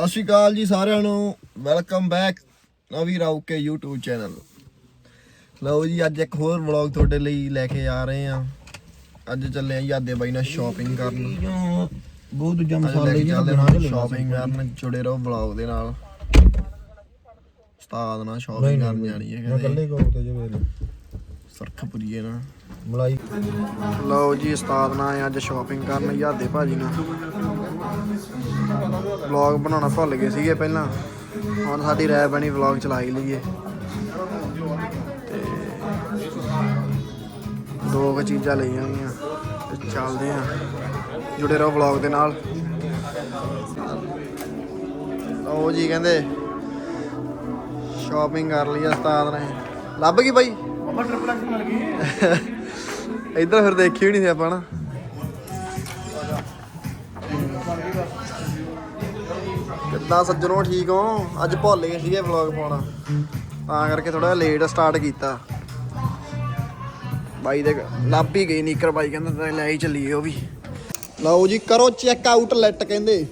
ਸਤਿ ਸ਼੍ਰੀ ਅਕਾਲ ਜੀ ਸਾਰਿਆਂ ਨੂੰ। ਵੈਲਕਮ ਬੈਕ ਨਵੀਂ ਰਾਉਕੇ YouTube ਚੈਨਲ ਲਓ ਜੀ ਅੱਜ ਇੱਕ ਹੋਰ ਵਲੌਗ ਤੁਹਾਡੇ ਲਈ ਲੈ ਕੇ ਆ ਰਹੇ ਆ ਅੱਜ ਚੱਲੇ ਆ ਯਾਦੇ ਬਾਈ ਨਾਲ ਸ਼ਾਪਿੰਗ ਕਰਨ। ਬਹੁਤ ਦੂਜਾ ਅੱਜ ਲੈ ਮਸਾਲੇ ਕੇ ਜੀ ਚੱਲਦੇ ਕੇ ਸ਼ਾਪਿੰਗ ਕਰਨ ਜੁੜੇ ਰਹੋ ਵਲੌਗ ਦੇ ਨਾਲ। ਉਸਤਾਦ ਨਾਲ ਸ਼ਾਪਿੰਗ ਕਰਨ ਜਾਣੀ ਹੈ ਕਹਿੰਦੇ ਇਕੱਲੇ ਕੋ ਤੇ ਜੇ ਵੇਲੇ ਸਰਖਪੁਰੀਏ ਨਾਲ ਮਲਾਈ। ਲਓ ਜੀ ਉਸਤਾਦ ਨਾਲ ਅੱਜ ਸ਼ਾਪਿੰਗ ਕਰਨ ਯਾਦੇ ਭਾਜੀ ਨਾਲ। ਵਲੌਗ ਬਣਾਉਣਾ ਭੁੱਲ ਗਏ ਸੀਗੇ ਪਹਿਲਾਂ। ਹੁਣ ਸਾਡੀ ਰਾਇ ਬਣੀ ਵਲੌਗ ਚਲਾ ਹੀ ਲਈਏ। ਤੇ ਦੋ ਕੁ ਚੀਜ਼ਾਂ ਲਈਆਂ ਗਈਆਂ ਤੇ ਚੱਲਦੇ ਆ। ਜੁੜੇ ਰਹੋ ਵਲੌਗ ਦੇ ਨਾਲ। ਲਓ ਜੀ ਕਹਿੰਦੇ ਸ਼ਾਪਿੰਗ ਕਰ ਲਈ ਆ ਉਸਤਾਦ ਨੇ। ਲੱਭ ਗਈ ਬਾਈ? ਬਾਬਾ ਟ੍ਰਿਪਲੈਕਸ ਮਿਲ ਗਈ। ਇੱਧਰ ਫਿਰ ਦੇਖੀ ਵੀ ਨਹੀਂ ਸੀ ਆਪਾਂ ਨਾ। ਕਿੱਦਾਂ ਸੱਜਣੋ, ਠੀਕ ਹੋ? ਅੱਜ ਭੁੱਲ ਗਏ ਸੀਗੇ ਵਲੌਗ ਪਾਉਣਾ। ਤਾਂ ਕਰਕੇ ਥੋੜਾ ਲੇਟ ਸਟਾਰਟ ਕੀਤਾ। ਬਾਈ ਦੇ ਲੱਭ ਹੀ ਗਈ ਨੀਕਰ ਬਾਈ, ਕਹਿੰਦਾ ਲੈ ਹੀ ਚੱਲੀਏ ਉਹ ਵੀ। ਲਓ ਜੀ, ਕਰੋ ਚੈੱਕ ਆਊਟ ਲੈਟ ਕਹਿੰਦੇ।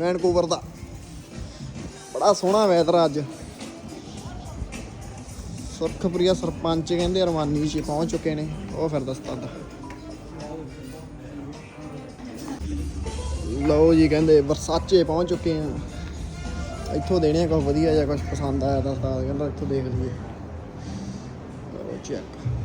ਵੈਨਕੂਵਰ ਦਾ। ਬੜਾ ਸੋਹਣਾ ਵੈਦਰ ਅੱਜ। ਸੁਰਖਪੁਰੀਆ ਸਰਪੰਚ ਕਹਿੰਦੇ ਅਰਮਾਨੀ 'ਚ ਪਹੁੰਚ ਚੁੱਕੇ ਨੇ, ਉਹ ਫਿਰ ਦੱਸਦਾ। ਲਓ ਜੀ, ਕਹਿੰਦੇ ਵਰਸਾਚੇ ਪਹੁੰਚ ਚੁੱਕੇ ਆ ਇੱਥੋਂ ਦੇਣੇ ਆ ਕੁਝ ਵਧੀਆ ਜਾਂ ਕੁਝ ਪਸੰਦ ਆਇਆ ਤਾਂ ਉਸਤਾਦ ਕਹਿੰਦਾ ਇੱਥੋਂ ਦੇਖ ਲਈਏ। ਚੈੱਕ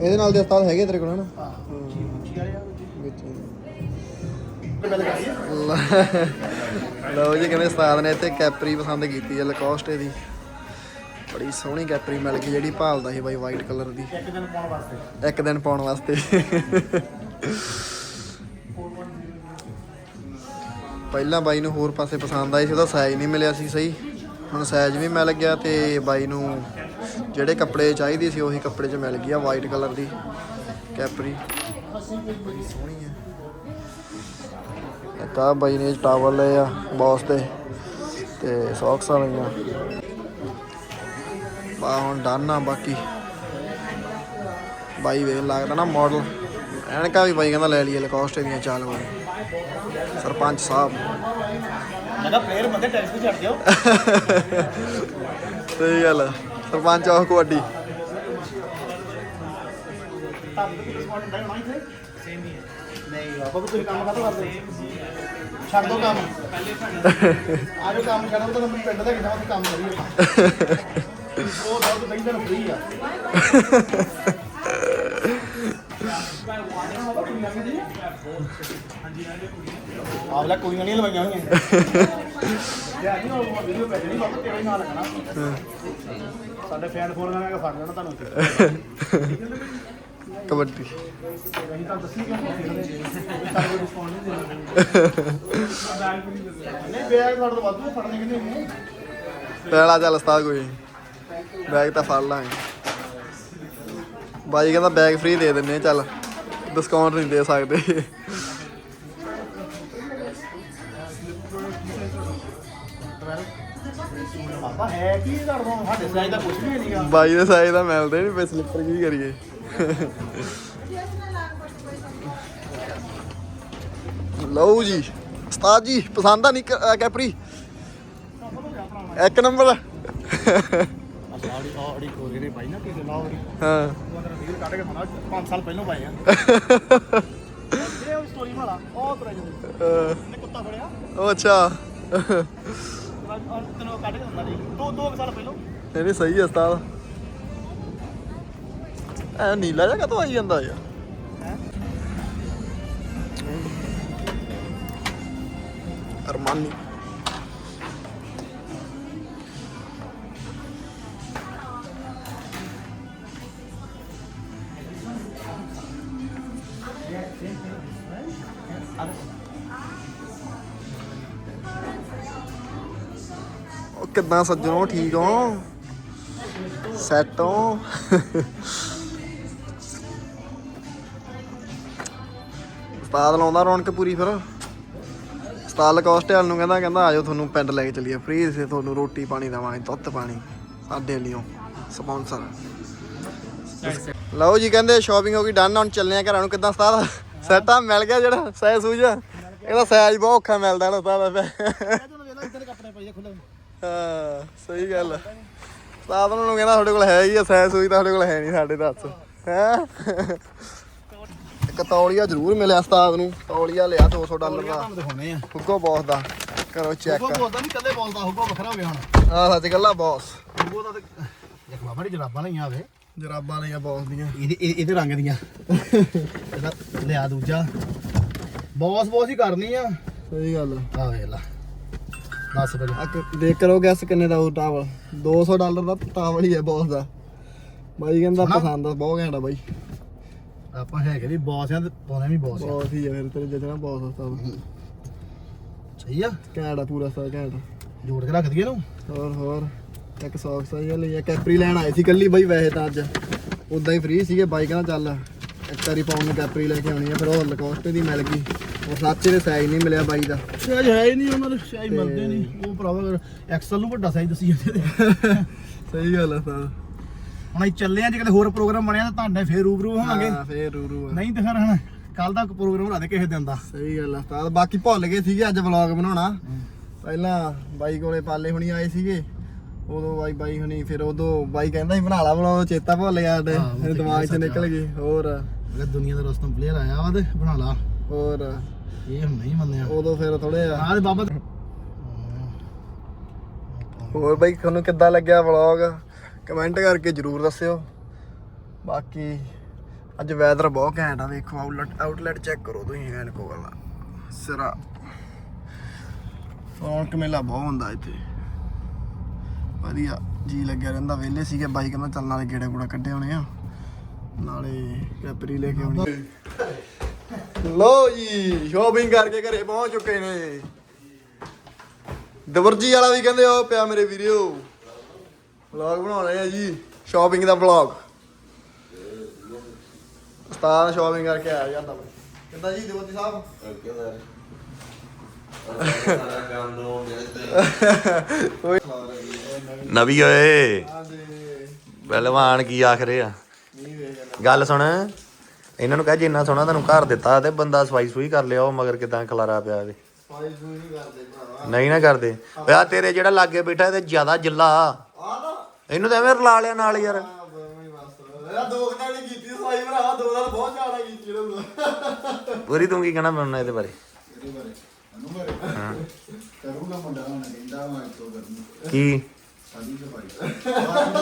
ਇਹਦੇ ਨਾਲ ਦੇ ਉਸਤਾਦ ਹੈਗੇ ਤੇਰੇ ਕੋਲ ਹਨਾ? ਵਿੱਚ। ਲਓ ਜੀ ਕਹਿੰਦੇ ਉਸਤਾਦ ਨੇ ਇੱਥੇ ਕੈਪਰੀ ਪਸੰਦ ਕੀਤੀ ਹੈ ਲਕੋਸਟੇ ਦੀ। ਬੜੀ ਸੋਹਣੀ ਕੈਪਰੀ ਮਿਲ ਗਈ ਜਿਹੜੀ ਭਾਲਦਾ ਸੀ ਬਾਈ ਵਾਈਟ ਕਲਰ ਦੀ। ਇੱਕ ਦਿਨ ਪਾਉਣ ਵਾਸਤੇ। ਇੱਕ ਦਿਨ ਪਾਉਣ ਵਾਸਤੇ। ਪਹਿਲਾਂ ਬਾਈ ਨੂੰ ਹੋਰ ਪਾਸੇ ਪਸੰਦ ਆਈ ਸੀ ਉਹਦਾ ਸਾਈਜ਼ ਨਹੀਂ ਮਿਲਿਆ ਸੀ ਸਹੀ। ਹੁਣ ਸਾਈਜ਼ ਵੀ ਮਿਲ ਗਿਆ ਤੇ ਬਾਈ ਨੂੰ ਜਿਹੜੇ ਕੱਪੜੇ ਚਾਹੀਦੇ ਸੀ ਉਹੀ ਕੱਪੜੇ 'ਚ ਮਿਲ ਗਿਆ ਵਾਈਟ ਕਲਰ ਦੀ ਕੈਪਰੀ ਬੜੀ ਸੋਹਣੀ ਹੈ ਇੱਕ ਆਹ ਬਾਈ ਨੇ ਟਾਵਲ ਲਏ ਆ ਬੌਸ ਦੇ ਤੇ ਸੌਕਸ ਵਾਲੀਆਂ ਬਾ ਹੁਣ ਡਨ ਆ ਬਾਕੀ। ਬਾਈ ਵੇਖ ਲੱਗਦਾ ਨਾ ਮਾਡਲ ਐਨਕਾ ਵੀ ਬਾਈ ਕਹਿੰਦਾ ਲੈ ਲਈਏ ਲਕੋਸਟੇ ਦੀਆਂ ਚਾਲ ਵਾਲੀ। ਸਰਪੰਚ ਸਾਹਿਬ। ਮੈਂ ਕਿਹਾ ਪਲੇਅਰ ਬੰਦੇ ਟੈਕਸ ਤੇ ਛੱਡ ਦਿਓ ਸਹੀ ਗੱਲ ਆ। ਸਰਪੰਚ ਆਹ ਕਬੱਡੀ। ਤਾਂ ਵੀ ਸਮਾਰਟ ਹੁੰਦਾ ਹੋਣਾ ਇੱਥੇ? ਸੇਮ ਹੀ ਹੈ। ਨਹੀਂ ਆਪਾਂ ਵੀ ਤੁਸੀਂ ਕੰਮ ਕਾਹਤੋਂ ਕਰਦੇ ਛੱਡ ਦੋ ਕੰਮ। ਆਜੋ ਕੰਮ ਛੱਡੋ ਤਾਂ ਮੈਨੂੰ ਪਿੰਡ ਦਾ ਕਿਹਨਾਂ ਕੰਮ ਕਰੀਏ ਉਹ ਦਰਦ ਨਹੀਂ ਤਾਂ ਫ੍ਰੀ ਆ। ਆਵਲਾ ਕੋਈ ਨਹੀਂ ਲਵਾਈਆਂ ਹੋਈਆਂ। ਯਾ ਜੀ ਉਹ ਵੀਡੀਓ ਭੇਜਣੀ ਬਾਬਾ ਤੇਰਾ ਹੀ ਨਾਲ ਲੱਗਣਾ ਸਾਡੇ ਫੈਨ ਫੋਨ ਨਾਲ ਫੜ ਲੈਣਾ ਤੁਹਾਨੂੰ। ਕਬੱਡੀ। ਅਸੀਂ ਤਾਂ ਦੱਸੀ ਕਿਉਂ ਨਹੀਂ ਸਾਡੇ ਰਿਸਪੌਂਡ ਨਹੀਂ ਦੇਣਾ ਨਹੀਂ ਬੈਗ ਸਾਡੇ ਤੋਂ ਵਾਧੂ ਫੜਨੇ ਕਿੰਨੇ ਨੇ ਪਹਿਲਾ ਚੱਲ ਉਸਤਾਦ ਕੋਈ ਬੈਗ ਤਾਂ ਫੜ ਲਾਂਗੇ। ਬਾਈ ਕਹਿੰਦਾ ਬੈਗ ਫ੍ਰੀ ਦੇ ਦਿੰਨੇ ਚੱਲ। ਡਿਸਕਾਊਂਟ ਨਹੀਂ ਦੇ ਸਕਦੇ। ਬਾਬਾ ਹੈ ਕੀ ਤੁਹਾਡੇ ਸਾਡੇ ਸਾਈਜ਼ ਦਾ ਕੁਝ ਵੀ ਨਹੀਂਗਾ ਬਾਈ ਦੇ ਸਾਈਜ਼ ਦਾ ਮਿਲਦੇ ਨਹੀਂ ਪਏ ਸਲਿੱਪਰ ਕੀ ਕਰੀਏ? ਲਓ ਜੀ, ਉਸਤਾਦ ਜੀ, ਪਸੰਦ ਆ ਨਹੀਂ ਕੈਪਰੀ? ਇੱਕ ਨੰਬਰ। ਸਾੜੀ ਆੜੀ ਕੋਰੇ ਨੇ ਪਾਈ ਨਾ ਕਿਸੇ ਲਾਉਰੀ ਹਾਂ। ਉਹ ਅੰਦਰ ਰੀਲ ਕੱਢ ਕੇ ਖਾਣਾ 5 ਸਾਲ ਪਹਿਲਾਂ ਪਾਏ ਆ ਜਿਹੜੇ ਉਹ ਸਟੋਰੀ ਵਾਲਾ ਉਹ ਤੁਰਿਆ ਜਾਂਦੇ ਅਹ, ਨੇ ਕੁੱਤਾ ਫੜਿਆ ਉਹ ਅੱਛਾ। ਤੈਨੂੰ ਕੱਢ ਕੇ ਦੋ ਦੋ ਸਾਲ ਪਹਿਲਾਂ ਸਹੀ ਹੈ ਉਸਤਾਦ। ਐ ਨੀਲਾ ਜਿਹਾ ਕਦੋਂ ਆਈ ਜਾਂਦਾ ਯਾਰ? ਅਰਮਾਨੀ। ਕਿੱਦਾਂ ਸੱਜਣੋ? ਠੀਕ ਹੋ? ਸੈਟ ਹੋ? ਉਸਤਾਦ ਲਾਉਂਦਾ ਰੌਣਕ ਪੂਰੀ ਫਿਰ। ਉਸਤਾਦ ਲਕੋਸਟੇਲ ਨੂੰ ਕਹਿੰਦਾ ਕਹਿੰਦਾ ਆਜੋ ਤੁਹਾਨੂੰ ਪਿੰਡ ਲੈ ਕੇ ਚੱਲੀਏ। ਫ੍ਰੀ ਸੇ ਤੁਹਾਨੂੰ ਰੋਟੀ ਪਾਣੀ ਦੇਵਾਂਗੇ, ਦੁੱਧ ਪਾਣੀ। ਸਾਡੇ ਲਿਓ ਸਪਾਂਸਰ ਲਓ ਜੀ, ਕਹਿੰਦੇ ਸ਼ਾਪਿੰਗ ਹੋ ਗਈ ਡਨ ਹੁਣ ਚੱਲਨੇ ਆ ਘਰਾਂ ਨੂੰ। ਕਿੱਦਾਂ ਉਸਤਾਦ? ਸੈਟਾ ਮਿਲ ਗਿਆ ਜਿਹੜਾ ਸਹਿ ਸੂਜ। ਇਹਦਾ ਸਾਈਜ਼ ਬਹੁਤ ਔਖਾ ਮਿਲਦਾ ਨਾ ਉਸਤਾਦ ਦਾ ਹਾਂ ਸਹੀ ਗੱਲ। ਉਸਤਾਦ ਨੂੰ ਕਹਿੰਦਾ ਤੁਹਾਡੇ ਕੋਲ ਹੈ ਹੀ ਆ ਸੂਜ ਤਾਂ ਤੁਹਾਡੇ ਕੋਲ ਹੈ ਨਹੀਂ ਸਾਡੇ ਦੱਸ। ਹੈ? ਇੱਕ ਤੌਲੀਆ ਜ਼ਰੂਰ ਮਿਲਿਆ ਉਸਤਾਦ ਨੂੰ ਤੌਲੀਆ ਲਿਆ 200 ਡਾਲਰ ਦਾ। ਤੁਹਾਨੂੰ ਦਿਖਾਉਣੇ ਆ। ਹੁੱਗੋ ਬੌਸ ਦਾ ਕਰੋ ਚੈੱਕ। ਹੁਗੋ ਬੋਲਦਾ ਨਹੀਂ ਕੱਲੇ ਬੋਲਦਾ ਹੁਗੋ ਵੱਖਰਾ ਹੋ ਗਿਆ ਹੁਣ। ਆ ਸੱਚ ਗੱਲਾਂ ਬੌਸ। ਹੁਗੋ ਦਾ ਤੇ ਦੇਖ ਬਾਬਾ ਦੀ ਜਰਾਬਾਂ ਲਈਆਂ ਆਵੇ ਜਰਾਬਾਂ ਲਈਆਂ ਬੌਸ ਦੀਆਂ। ਇਹਦੇ ਇਹਦੇ ਇਹਦੇ ਰੰਗ ਦੀਆਂ। ਇਹਦਾ ਲਿਆ ਦੂਜਾ। ਬੌਸ ਬੌਸ ਹੀ ਕਰਨੀ ਆ। ਸਹੀ ਗੱਲ ਆ। ਵੇਖ ਲਾ। ਦੱਸ ਆ ਦੇਖ ਕਰੋ ਗੈਸ ਕਿੰਨੇ ਦਾ ਉਹ ਟਾਵਲ 200 ਡਾਲਰ ਦਾ ਟਾਵਲ ਹੀ ਹੈ ਬੌਸ ਦਾ। ਬਾਈ ਕਹਿੰਦਾ? ਪਸੰਦ ਆ ਬਹੁਤ ਘੈਂਟ ਆ ਬਾਈ। ਆਪਾਂ ਹੈਗੇ ਵੀ ਬੌਸ ਆ ਤੇ ਪਾਉਣੇ ਵੀ ਬੌਸ ਆ। ਬੌਸ ਹੀ ਆ ਫਿਰ ਤੇਰੇ ਜਿੱਦਣਾ ਬੌਸ ਉਸਤਾਦ ਸਹੀ ਆ। ਘੈਂਟ ਆ ਪੂਰਾ ਉਸਤਾਦ ਘੈਂਟ ਜੋੜ ਕੇ ਰੱਖ ਦਈਏ ਇਹਨੂੰ। ਹੋਰ ਹੋਰ। ਇੱਕ ਸੌਕਸ ਆਈ ਲਈ ਇੱਕ ਕੈਪਰੀ ਲੈਣ ਆਏ ਸੀ ਕੱਲੀ ਬਾਈ ਵੈਸੇ ਤਾਂ ਅੱਜ। ਉਦਾਂ ਹੀ ਫ੍ਰੀ ਸੀਗੇ ਬਾਈ ਕਹਿੰਦਾ ਚੱਲ ਇੱਕ ਵਾਰੀ ਪਾਉਣ ਨੂੰ ਕੈਪਰੀ ਲੈ ਕੇ ਆਉਣੀ ਆ ਫਿਰ ਉਹ ਲਕੋਸਟ ਦੀ ਮਿਲ ਗਈ। ਉਹ ਸਾਚੇ ਦੇ ਸਾਈਜ਼ ਨਹੀਂ ਮਿਲਿਆ ਬਾਈ ਦਾ। ਸਾਈਜ਼ ਹੈ ਹੀ ਨਹੀਂ ਉਹਨਾਂ ਦੇ ਸਾਈਜ਼ ਮਿਲਦੇ ਨਹੀਂ। ਉਹ ਭਰਾਵਾ ਐਕਸਲ ਨੂੰ ਵੱਡਾ ਸਾਈਜ਼ ਦੱਸੀ ਜਾਂਦੇ ਸਹੀ ਗੱਲ ਆ ਉਸਤਾਦ ਹੁਣ ਅਸੀਂ ਚੱਲੇ ਆ ਜੇ ਕਿਤੇ ਹੋਰ ਪ੍ਰੋਗਰਾਮ ਬਣਿਆ ਤਾਂ ਤੁਹਾਡੇ ਫੇਰ ਰੂਬਰੂ ਹੋਵਾਂਗੇ। ਹਾਂ ਫੇਰ ਰੂਰੂ ਆ। ਨਹੀਂ ਤੇ ਫਿਰ ਹੁਣ ਕੱਲ ਦਾ ਪ੍ਰੋਗਰਾਮ ਬਣਾ ਦੇ ਕਿਸੇ ਦਿਨ ਦਾ। ਸਹੀ ਗੱਲ ਆ ਉਸਤਾਦ ਬਾਕੀ ਭੁੱਲ ਗਏ ਸੀਗੇ ਅੱਜ ਵਲੌਗ ਬਣਾਉਣਾ। ਪਹਿਲਾਂ ਬਾਈ ਕੋਲੇ ਪਾਲੇ ਹੁਣੀ ਆਏ ਸੀਗੇ। ਉਦੋਂ ਬਾਈ ਬਾਈ ਹੁਣੀ ਫਿਰ ਉਦੋਂ ਬਾਈ ਕਹਿੰਦਾ ਸੀ ਬਣਾ ਲਾ ਵਲੌਗ ਚੇਤਾ ਭੁੱਲ ਗਿਆ ਸਾਡੇ। ਤੇ ਦਿਮਾਗ 'ਚ। ਨਿਕਲ ਗਏ ਹੋਰ? ਅਗਰ ਦੁਨੀਆ ਦਾ ਰਸਤਮ ਪਲੇਅਰ ਆਇਆ ਵਾ ਤੇ ਬਣਾ ਲਾ। ਹੋਰ? ਇਹ ਨਹੀਂ ਮੰਨਿਆ। ਉਦੋਂ ਫਿਰ ਥੋੜੇ ਆ। ਤੇ ਬਾਬਾ ਹੋਰ ਬਾਈ ਤੁਹਾਨੂੰ ਕਿੱਦਾਂ ਲੱਗਿਆ ਵਲੌਗ ਕਮੈਂਟ ਕਰਕੇ ਜਰੂਰ ਦੱਸਿਓ। ਬਾਕੀ ਅੱਜ ਵੈਦਰ ਬਹੁਤ ਘੈਂਟ ਆ ਵੇਖੋ ਆਊਟਲੈਟ ਆਊਟਲੈਟ ਚੈੱਕ ਕਰੋ ਤੁਸੀਂ ਐਨਕੋ ਵਾਲਾ ਸਿਰਾ। ਰੌਣਕ ਮੇਲਾ ਬਹੁਤ ਹੁੰਦਾ ਇੱਥੇ। ਵਧੀਆ ਜੀ ਲੱਗਿਆ ਰਹਿੰਦਾ। ਵਿਹਲੇ ਸੀਗੇ ਬਾਈ ਕਹਿੰਦਾ ਚੱਲ ਨਾਲੇ ਗੇੜੇ ਗੂੜਾ ਕੱਢੇ ਹੋਣੇ ਆ। ਨਾਲੇ ਕੈਪਰੀ ਲੈ ਕੇ ਆਉਣੀ। ਲੋ ਜੀ ਸ਼ੋਪਿੰਗ ਕਰਕੇ ਘਰੇ ਪਹੁੰਚ ਚੁੱਕੇ ਨੇ। ਦਵਰਜੀ ਵਾਲਾ ਵੀ ਕਹਿੰਦੇ ਉਹ ਪਿਆ ਮੇਰੇ ਵੀਡੀਓ ਵਲੌਗ ਬਣਾ ਰਹੇ ਆ ਜੀ ਸ਼ਾਪਿੰਗ ਦਾ ਵਲੌਗ ਉਸਤਾਦ ਸ਼ਾਪਿੰਗ ਕਰਕੇ ਆਇਆ ਜਾਂਦਾ ਬਾਈ ਕਿੱਦਾਂ ਜੀ ਦਵਰਜੀ ਸਾਹਿਬ? ਨਵੀ ਓਏ। ਪਹਿਲਵਾਨ ਕੀ ਆਖ ਰਹੇ ਆ? ਗੱਲ ਸੁਣ। ਇਹਨਾਂ ਨੂੰ ਕਹਿ ਜਿੰਨਾ ਸੋਹਣਾ ਤੁਹਾਨੂੰ ਘਰ ਦਿੱਤਾ ਤੇ ਬੰਦਾ ਸਵਾਈ ਸੂਈ ਕਰ ਲਿਆ ਉਹ ਮਗਰ ਕਿਦਾਂ ਖਲਾਰਾ ਪਿਆ ਵੇ ਸੂਈ ਨਹੀਂ ਕਰਦੇ ਭਰਾਵਾ। ਨਹੀਂ ਨਾ ਕਰਦੇ। ਓਏ ਆ ਤੇਰੇ ਜਿਹੜਾ ਲਾਗੇ ਬੈਠਾ ਤੇ ਜ਼ਿਆਦਾ ਜਿੱਲਾ ਆ ਨਾ ਇਹਨੂੰ ਤਾਂ ਐਵੇਂ ਰਲਾ ਲਿਆ ਨਾਲ ਯਾਰ। ਆ ਬਈ ਬਸ। ਇਹਦਾ ਦੋ ਘੰਟੇ ਨਹੀਂ ਕੀਤੀ ਸਵਾਈ ਭਰਾਵਾ ਦੋ ਦਿਨ ਬਹੁਤ ਜ਼ਿਆਦਾ ਕੀਤੀ ਇਹਨੂੰ ਪੂਰੀ ਤੂੰ ਕੀ ਕਹਿਣਾ ਮੈਨੂੰ ਇਹਦੇ ਬਾਰੇ? ਕਰੂਗਾ ਮੁੰਡਾ ਹੁਣ ਕਹਿੰਦਾ ਮੈਂ ਤੋਂ ਕਰਨੀ ਕੀ? ਸਾਡੀ ਸਫ਼ਾਈ।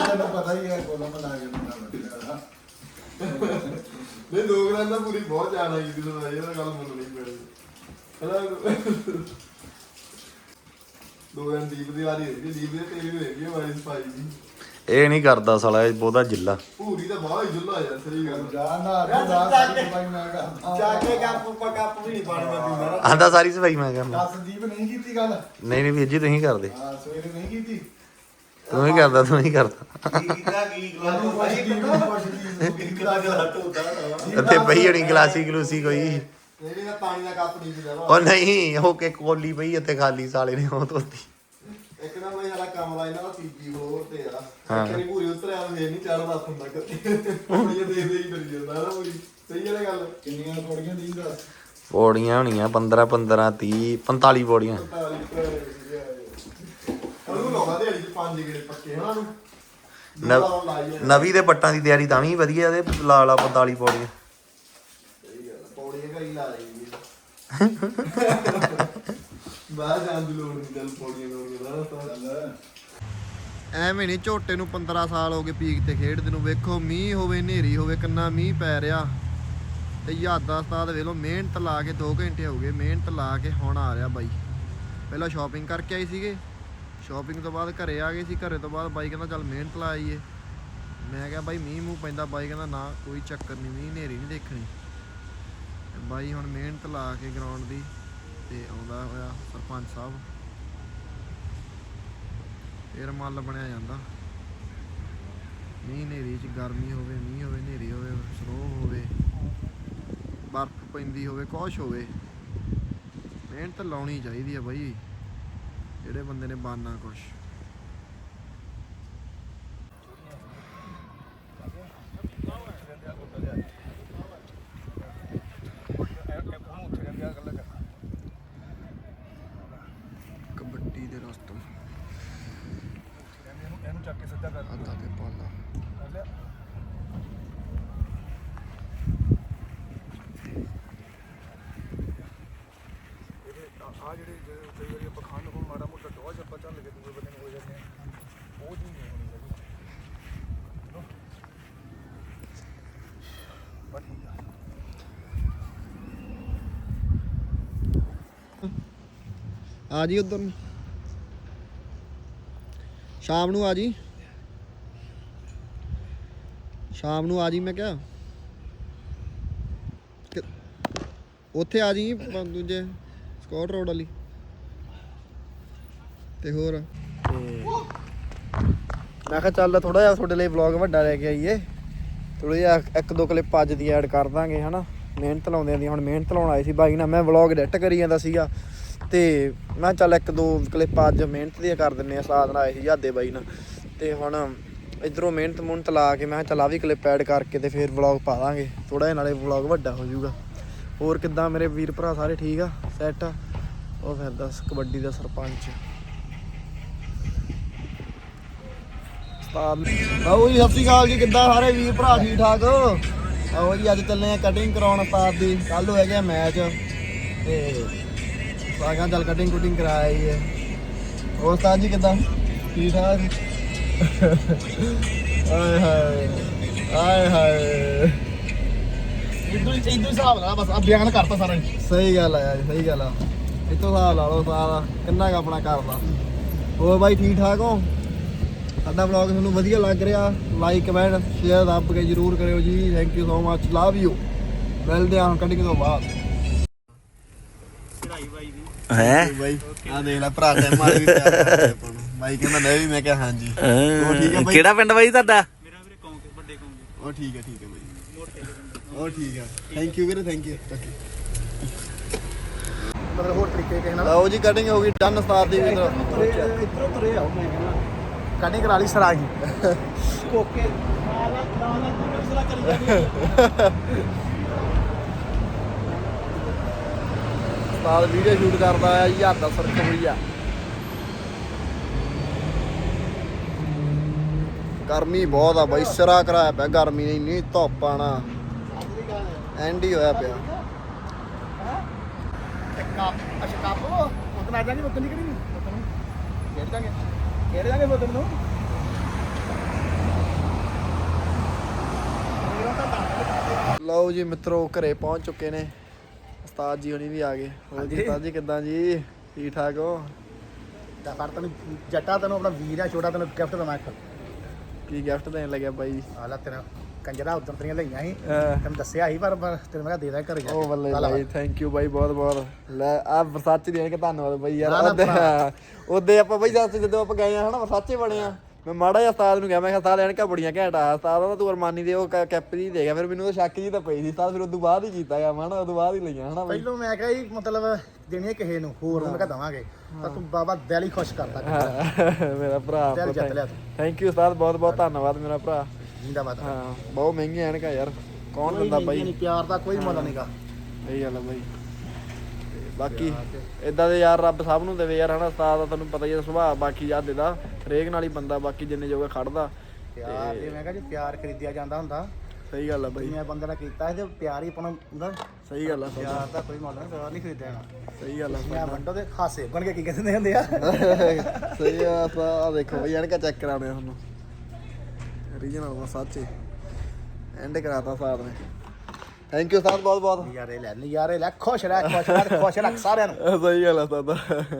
ਤੈਨੂੰ ਪਤਾ ਹੀ ਹੈ ਕੋਲਾ ਬਣਾ ਕੇ ਮੁੰਡਾ ਬੱਚਾ ਨਹੀਂ ਦੋ ਘੰਟੇ ਤਾਂ ਪੂਰੀ ਬਹੁਤ ਜ਼ਿਆਦਾ ਕੀਤੀ ਸਵਾਈ ਇਹਦਾ ਗੱਲ ਮੈਨੂੰ ਨਹੀਂ ਪੈਣੀ। ਹਲਾ ਦੋ ਦਿਨ ਦੀਪ ਦੀ ਵਾਰੀ ਹੋਈ ਦੀਪ ਦੇ ਤੇਰੀ ਹੋਈ ਹੈ ਵਾਰੀ ਸਫ਼ਾਈ ਦੀ। ਇਹ ਨਹੀਂ ਕਰਦਾ ਸਾਲਾ ਇਹ ਬਹੁਤਾ ਜਿੱਲਾ ਪੂਰੀ ਤਾਂ ਬਾਹਰ ਹੀ ਜੁੱਲਾ ਯਾਰ ਸਹੀ ਗੱਲ ਜਾਨਾ ਮੈਂ ਕਰਦਾ ਜਾ ਕੇ ਕੱਪ ਪਾ ਕੱਪ ਵੀ ਨਹੀਂ ਪਾਣੀ ਮੈਂ ਪੀਂਦਾ ਆਂਦਾ ਸਾਰੀ ਸਫ਼ਾਈ ਮੈਂ ਕਰਨਾ। ਸੰਦੀਪ ਨਹੀਂ ਕੀਤੀ ਗੱਲ? ਨਹੀਂ ਨਹੀਂ ਵੀਰ ਜੀ ਤੁਸੀਂ ਕਰਦੇ। ਹਾਂ ਸਵੇਰੇ ਨਹੀਂ ਕੀਤੀ। ਤੂੰ ਹੀ ਕਰਦਾ ਤੂੰ ਹੀ ਕਰਦਾ। ਇੱਥੇ ਪਈ ਹੋਣੀ ਗਲਾਸੀ ਗਲੂਸੀ ਕੋਈ। ਨਾ ਪਾਣੀ ਦਾ ਕੱਪ ਨਹੀਂ ਪੀਂਦਾ ਵਾ ਉਹ ਨਹੀਂ ਉਹ ਕਿ ਕੋਲੀ ਪਈ ਇੱਥੇ ਖਾਲੀ ਸਾਲੇ ਨੇ ਉਹ ਧੋਤੀ। ਇੱਕ ਨਾ ਬਈ ਸਾਡਾ ਕਮਰਾ ਇਹਨਾਂ ਦਾ ਤੀਜੀ ਫਲੋਰ ਤੇ ਆ। ਵਾਰੀ ਪੂਰੀ ਉਤਰਿਆ ਨਹੀਂ ਚੜਦਾ ਹੁੰਦਾ ਕਦੇ ਉਹ ਇਹ ਦੇ ਦੇ ਹੀ ਡਰੀ ਜਾਂਦਾ ਨਾ ਪੂਰੀ। ਸਹੀ ਹੈ ਗੱਲ? ਕਿੰਨੀਆਂ ਥੋੜੀਆਂ ਦੀ ਦੱਸ? ਪੌੜੀਆਂ ਹੋਣੀਆਂ 15 15 30 45 ਪੌੜੀਆਂ। ਪੰਜ ਗੇੜੇ ਪੱਕੇ ਹਨਾ ਨੂੰ। ਨਵ- ਦੋ ਲਾਈ। ਨਵੀਂ ਦੇ ਪੱਟਾਂ ਦੀ ਤਿਆਰੀ ਤਾਂ ਵੀ ਵਧੀਆ ਤੇ ਲਾ ਲਾ 45 ਪੌੜੀਆਂ। ਸਹੀ ਗੱਲ ਆ, ਪੌੜੀਆਂ ਘਰੀ ਲਾ ਲਈ ਬਾਹਰ ਜਾਣ ਦੀ ਲੋੜ ਨਹੀਂ ਚੱਲ ਪੌੜੀਆਂ ਲਾਉਣੀਆਂ ਨਾ ਤਾਂ ਐਵੇਂ ਨਹੀਂ ਝੋਟੇ ਨੂੰ 15 ਸਾਲ ਹੋ ਗਏ ਪੀਕ ਤੇ ਖੇਡਦੇ ਨੂੰ। ਵੇਖੋ ਮੀਂਹ ਹੋਵੇ ਹਨੇਰੀ ਹੋਵੇ ਕਿੰਨਾ ਮੀਂਹ ਪੈ ਰਿਹਾ। ਤੇ ਯਾਦਾ ਉਸਤਾਦ ਵੇਖ ਲਓ ਮਿਹਨਤ ਲਾ ਕੇ 2 ਘੰਟੇ ਹੋ ਗਏ ਮਿਹਨਤ ਲਾ ਕੇ ਹੁਣ ਆ ਰਿਹਾ ਬਾਈ। ਪਹਿਲਾਂ ਸ਼ਾਪਿੰਗ ਕਰਕੇ ਆਏ ਸੀਗੇ। ਸ਼ਾਪਿੰਗ ਤੋਂ ਬਾਅਦ ਘਰੇ ਆ ਗਏ ਸੀ, ਘਰੇ ਤੋਂ ਬਾਅਦ ਬਾਈ ਕਹਿੰਦਾ ਚੱਲ ਮਿਹਨਤ ਲਾਈਏ ਮੈਂ ਕਿਹਾ ਬਾਈ ਮੀਂਹ ਮੂੰਹ ਪੈਂਦਾ, ਬਾਈ ਕਹਿੰਦਾ ਨਾ ਕੋਈ ਚੱਕਰ ਨਹੀਂ ਮੀਂਹ ਹਨੇਰੀ ਨਹੀਂ ਦੇਖਣੀ। ਬਾਈ ਹੁਣ ਮਿਹਨਤ ਲਾ ਕੇ ਗਰਾਊਂਡ ਦੀ ਤੇ ਆਉਂਦਾ ਹੋਇਆ ਸਰਪੰਚ ਸਾਹਿਬ। ਫੇਰ ਮੱਲ ਬਣਿਆ ਜਾਂਦਾ। ਮੀਂਹ ਹਨੇਰੀ ਚ ਗਰਮੀ ਹੋਵੇ, ਮੀਂਹ ਹੋਵੇ, ਹਨੇਰੀ ਹੋਵੇ ਸਨੋ ਹੋਵੇ, ਬਰਫ਼ ਪੈਂਦੀ ਹੋਵੇ, ਕੁਛ ਹੋਵੇ। ਮਿਹਨਤ ਲਾਉਣੀ ਚਾਹੀਦੀ ਆ ਬਾਈ। ਜਿਹੜੇ ਬੰਦੇ ਨੇ ਬਾਨਾ ਕੁਛ। ਕਬੱਡੀ ਦੇ ਰਸਤਮ ਇਹਨੂੰ ਚੱਕ ਕੇ ਸਿੱਧਾ ਕਰ ਅੱਧਾ ਤੇ ਪਾਲਾ ਲਿਆ ਆ ਜਿਹੜੇ ਜਿਹੜੇ ਕਈ ਵਾਰੀ ਆਪਾਂ ਖਾਣ ਨੂੰ ਮਾੜਾ ਮੋਟਾ ਡੋਜ ਆਪਾਂ ਚੱਲ ਕੇ ਦੂਜੇ ਬੰਦੇ ਨੂੰ ਹੋ ਜਾਂਦੇ ਆ ਉਹ ਚੀਜ਼ ਨਹੀਂ ਹੋਣੀ ਚਾਹੀਦੀ ਚਲੋ ਬਸ ਠੀਕ ਆ ਆ ਜੀ ਉਧਰ ਨੂੰ। ਸ਼ਾਮ ਨੂੰ ਆ ਜੀ। ਸ਼ਾਮ ਨੂੰ ਆ ਜੀ ਮੈਂ ਕਿਹਾ। ਉੱਥੇ ਆ ਜੀ ਪ- ਦੂਜੇ ਸਕਾਟ ਰੋਡ ਵਾਲੀ। ਤੇ ਹੋਰ। ਤੇ ਮੈਂ ਕਿਹਾ ਚੱਲ ਥੋੜਾ ਜਿਹਾ ਤੁਹਾਡੇ ਲਈ ਵਲੌਗ ਵੱਡਾ ਲੈ ਕੇ ਆਈਏ। ਥੋੜਾ ਜਿਹਾ ਇੱਕ ਦੋ ਕਲਿੱਪ ਅੱਜ ਦੀ ਐਡ ਕਰ ਦਾਂਗੇ, ਹਨਾ। ਮਿਹਨਤ ਲਾਉਂਦੇ ਆਂ ਦੀ, ਹੁਣ ਮਿਹਨਤ ਲਾਉਣ ਆਏ ਸੀ। ਬਾਈ ਨਾਲ ਮੈਂ ਵਲੌਗ ਐਡਿਟ ਕਰੀ ਜਾਂਦਾ ਸੀਗਾ। ਤੇ ਮੈਂ ਕਿਹਾ ਚੱਲ ਇੱਕ ਦੋ ਕਲਿੱਪ ਅੱਜ ਮਿਹਨਤ ਦੀਆਂ ਕਰ ਦਿੰਨੇ ਆ ਸਾਧ ਨਾਲ ਆਏ ਸੀ ਬਾਈ ਨਾਲ ਤੇ ਹੁਣ ਇਧਰੋਂ ਮਿਹਨਤ ਮੁਹਨਤ ਲਾ ਕੇ ਮੈਂ ਕਿਹਾ ਚੱਲ ਆ ਵੀ ਕਲਿੱਪ ਐਡ ਕਰਕੇ ਤੇ ਫਿਰ ਵਲੌਗ ਪਾ ਦਾਂਗੇ। ਥੋੜਾ ਜਿਹਾ ਨਾਲੇ ਵਲੌਗ ਵੱਡਾ ਹੋ ਜਾਊਗਾ। ਹੋਰ ਕਿੱਦਾਂ ਮੇਰੇ ਵੀਰ ਭਰਾ ਸਾਰੇ ਠੀਕ ਆ? ਸੈੱਟ ਆ? ਉਹ ਫਿਰ ਦੱਸ ਕਬੱਡੀ ਦਾ ਸਰਪੰਚ। ਉਸਤਾਦ ਜੀ, ਸਤਿ ਸ਼੍ਰੀ ਅਕਾਲ ਜੀ, ਕਿੱਦਾਂ ਸਾਰੇ ਵੀਰ ਭਰਾ ਠੀਕ ਠਾਕ? ਆਓ ਜੀ, ਅੱਜ ਚੱਲੇ ਆ ਕਟਿੰਗ ਕਰਾਉਣ ਉਸਤਾਦ ਦੀ। ਕੱਲ ਨੂੰ ਹੈਗਾ ਮੈਚ ਤੇ ਸਾਗਾ ਚੱਲ ਕਟਿੰਗ ਕੁਟਿੰਗ ਕਰਾਇਆ ਹੀ। ਹੈ ਹੋਰ ਉਸਤਾਦ ਜੀ ਕਿੱਦਾਂ? ਠੀਕ ਠਾਕ? ਆਏ ਹਾਏ ਆਏ ਹਾਏ। ਇਦੋਂ ਇਦੋਂ ਹਿਸਾਬ ਨਾਲ ਬਸ ਆ ਬਿਆਨ ਕਰਤਾ ਸਾਰਾ ਹੀ। ਸਹੀ ਗੱਲ ਆ ਯਾਰ ਸਹੀ ਗੱਲ ਆ। ਇਤੋਂ ਹਿਸਾਬ ਲਾ ਲਓ ਸਾਰਾ ਕਿੰਨਾ ਕੁ ਆਪਣਾ ਕਰਦਾ ਹੋਰ ਬਾਈ ਠੀਕ ਠਾਕ ਹੋ? ਸਾਡਾ ਵਲੌਗ ਤੁਹਾਨੂੰ ਵਧੀਆ ਲੱਗ ਰਿਹਾ। ਲਾਈਕ ਕਮੈਂਟ ਸ਼ੇਅਰ ਦੱਬ ਕੇ ਜਰੂਰ ਕਰਿਓ ਜੀ। Thank you so much love you ਮਿਲਦੇ ਹਾਂ ਕਟਿੰਗ ਤੋਂ ਬਾਅਦ। ਹੈ? ਬਾਈ। ਆ ਦੇਖ ਲੈ ਭਰਾ ਤੇ ਮਾਰ ਵੀ ਪਿਆ ਆਪਾਂ ਨੂੰ ਬਾਈ ਕਹਿੰਦਾ ਨਹੀਂ ਮੈਂ ਕਿਹਾ ਹਾਂਜੀ। ਉਹ ਠੀਕ ਹੈ ਬਾਈ? ਕਿਹੜਾ ਪਿੰਡ ਬਾਈ ਤੁਹਾਡਾ? ਉਹ ਠੀਕ ਹੈ ਠੀਕ ਹੈ ਬਾਈ। ਉਹ ਠੀਕ ਹੈ ਥੈਂਕ ਯੂ ਵੀਰੇ ਥੈਂਕ ਯੂ ਮਤਲਬ ਹੋਰ ਤਰੀਕੇ ਕਿਸੇ ਨਾਲ? ਲਓ ਜੀ ਕਟਿੰਗ ਹੋ ਗਈ ਡਨ ਉਸਤਾਦ ਦੀ ਵੀ ਇਧਰੋਂ ਤੁਰੇ ਆਓ ਮੈਂ ਕਹਿੰਦਾ। ਕਟਿੰਗ ਕਰਾ ਲਈ ਸਰਾਹੀ। ਕੋਕੇ। ਨਾਲਾ ਨਾਲਾ ਦੂਸਰਾ ਕਰੀ ਜਾਂਦੀ ਉਸਤਾਦ ਵੀਡੀਓ ਸ਼ੂਟ ਕਰਦਾ ਆ ਯਾਰ ਦਾ ਸਰਕਵਰੀਆ ਗਰਮੀ ਬਹੁਤ ਆ ਬਾਈ ਸਿਰਾ ਕਰਾਇਆ ਪਿਆ ਗਰਮੀ ਨੇ ਇੰਨੀ ਧੁੱਪ ਆਣਾ ਐਂਡ ਹੀ ਹੋਇਆ ਪਿਆ। ਕੱਪ ਅੱਛਾ ਜਾਗੇ ਖੇਡ ਜਾਗੇ ਖੇਡ ਜਾਗੇ ਨੂੰ। ਲਓ ਜੀ ਮਿੱਤਰੋ ਘਰੇ ਪਹੁੰਚ ਚੁੱਕੇ ਨੇ। ਉਸਤਾਦ ਜੀ ਹੁਣੀ ਵੀ ਆ ਗਏ। ਹੋਰ ਜੀ। ਉਸਤਾਦ ਜੀ ਕਿੱਦਾਂ ਜੀ? ਠੀਕ ਠਾਕ ਹੋ? ਤਾਂ ਫੜ ਤੈਨੂੰ ਜੱਟਾ ਤੈਨੂੰ ਆਪਣਾ ਵੀਰ ਆ ਛੋਟਾ ਤੈਨੂੰ ਗਿਫਟ ਦਵਾਂ ਇੱਕ। ਕੀ ਗਿਫਟ ਦੇਣ ਲੱਗਿਆ ਬਾਈ ਆ ਲੈ ਤੇਰਾ ਕੰਜਰਾ ਉਦੋਂ ਤੇਰੀਆਂ ਲਈਆਂ ਸੀ। ਤੈਨੂੰ ਦੱਸਿਆ ਸੀ ਪਰ ਪਰ ਤੈਨੂੰ ਮੈਂ ਦੇ ਦੇ ਘਰੇ ਜਾ ਉਹ ਬੱਲੇ ਚੱਲ ਆ ਬਾਈ ਥੈਂਕ ਯੂ ਬਾਈ ਬਹੁਤ ਬਹੁਤ। ਲੈ ਆ ਵਰਸਾਚੇ ਦੇਣ ਕੇ ਧੰਨਵਾਦ ਬਾਈ ਯਾਰ। ਨਾ, ਨਾ, ਉਹਦੇ ਭਰਾ। ਉਹਦੇ ਆਪਾਂ ਬਾਈ ਜਦ ਜਦੋਂ ਆਪਾਂ ਗਏ ਆ ਹਨਾ ਵਰਸਾਚੇ ਬਣੇ ਆ। ਮੈਂ ਮਾੜਾ ਜਿਹਾ ਉਸਤਾਦ ਨੂੰ ਕਿਹਾ ਮੈਂ ਕਿਹਾ ਉਸਤਾਦ ਐਨਕਾਂ ਬੜੀਆਂ ਘੈਂਟ ਆ ਉਸਤਾਦ ਕਹਿੰਦਾ ਤੂੰ ਅਰਮਾਨੀ ਦੇ ਉਹ ਕੈਪ ਦੀ ਦੇ ਗਿਆ ਫਿਰ ਮੈਨੂੰ ਤਾਂ ਸ਼ੱਕ ਜੀ ਤਾਂ ਪਈ ਸੀ ਉਸਤਾਦ ਫਿਰ ਉਦੋਂ ਬਾਅਦ ਹੀ ਕੀਤਾ ਗਿਆ ਹਨਾ ਉਦੋਂ ਬਾਅਦ ਹੀ ਲਈਆਂ ਹਨਾ ਬਾਈ? ਪਹਿਲੋਂ ਮੈਂ ਕਿਹਾ ਜੀ ਮਤਲਬ ਦੇਣੀ ਕਿਸੇ ਨੂੰ ਹੋਰ ਨੂੰ ਮੈਂ ਕਿਹਾ ਦਵਾਂਗੇ। ਤਾਂ ਤੂੰ ਬਾਬਾ ਦਿਲ ਹੀ ਖੁਸ਼ ਕਰਦਾ। ਮੇਰਾ ਭਰਾ ਚੱਲ ਜਿੱਤ ਲਿਆ ਤੂੰ। ਥੈਂਕ ਯੂ ਉਸਤਾਦ ਬਹੁਤ ਬਹੁਤ ਧੰਨਵਾਦ ਮੇਰਾ ਭਰਾ। ਜਿੰਦਾਬਾਦ। ਹਾਂ ਬਹੁਤ ਮਹਿੰਗੀਆਂ ਐਨਕਾਂ ਯਾਰ ਕੌਣ ਨਹੀਂ ਬਾਈ? ਪਿਆਰ ਦਾ ਕੋਈ ਮੁੱਲ ਨਹੀਂਗਾ ਸਹੀ ਗੱਲ ਆ ਬਾਈ। ਬਾਕੀ ਇਦਾਂ ਦੇ ਯਾਰ ਰੱਬ ਸਭ ਨੂੰ ਦੇਵੇ ਯਾਰ ਹਨਾ? ਉਸਤਾਦ ਦਾ ਤੁਹਾਨੂੰ ਪਤਾ ਹੀ ਆ ਸੁਭਾਅ ਬਾਕੀ ਯਾਦ ਦਾ ਹਰੇਕ ਨਾਲ ਹੀ ਬੰਦਾ ਬਾਕੀ ਜਿੰਨੇ ਜੋਗਾ ਖੜਦਾ। ਪਿਆਰ ਦੇ ਮੈਂ ਕਿਹਾ ਜੀ ਪਿਆਰ ਖਰੀਦਿਆ ਜਾਂਦਾ ਹੁੰਦਾ। ਸਹੀ ਗੱਲ ਆ ਬਾਈ। ਮੈਂ ਬੰਦੇ ਨਾਲ ਕੀਤਾ ਤੇ ਪਿਆਰ ਹੀ ਆਪਣਾ ਹੁੰਦਾ। ਸਹੀ ਗੱਲ ਆ ਪਿਆਰ ਕੋਈ ਮੁੱਲ ਨਹੀਂ ਪਿਆਰ ਨਹੀਂ ਖਰੀਦਿਆ ਜਾਣਾ ਸਹੀ ਗੱਲ ਆ ਮੈਂ ਵੰਡੋ ਬਣ ਕੇ ਕੀ ਕਹਿੰਦੇ ਹੁੰਦੇ ਆ? ਸਹੀ ਆ ਆ ਦੇਖੋ ਬਈ ਐਨਕਾ ਚੈੱਕ ਕਰਾਉਣੇ ਤੁਹਾਨੂੰ। ਰੀਜਨਲ ਵਾ ਸੱਚੇ ਐਂਡ ਕਰਾਤਾ ਸਾਥ ਨੇ। ਥੈਂਕ ਯੂ ਸਾਥ ਬਹੁਤ ਬਹੁਤ ਨਜ਼ਾਰੇ ਲੈ ਨਜ਼ਾਰੇ ਲੈ। ਖੁਸ਼ ਰਹਿ ਖੁਸ਼ ਰਹਿ ਖੁਸ਼ ਰੱਖ ਸਾਰਿਆਂ ਨੂੰ। ਸਹੀ ਗੱਲ ਆ ਸਾਦਾ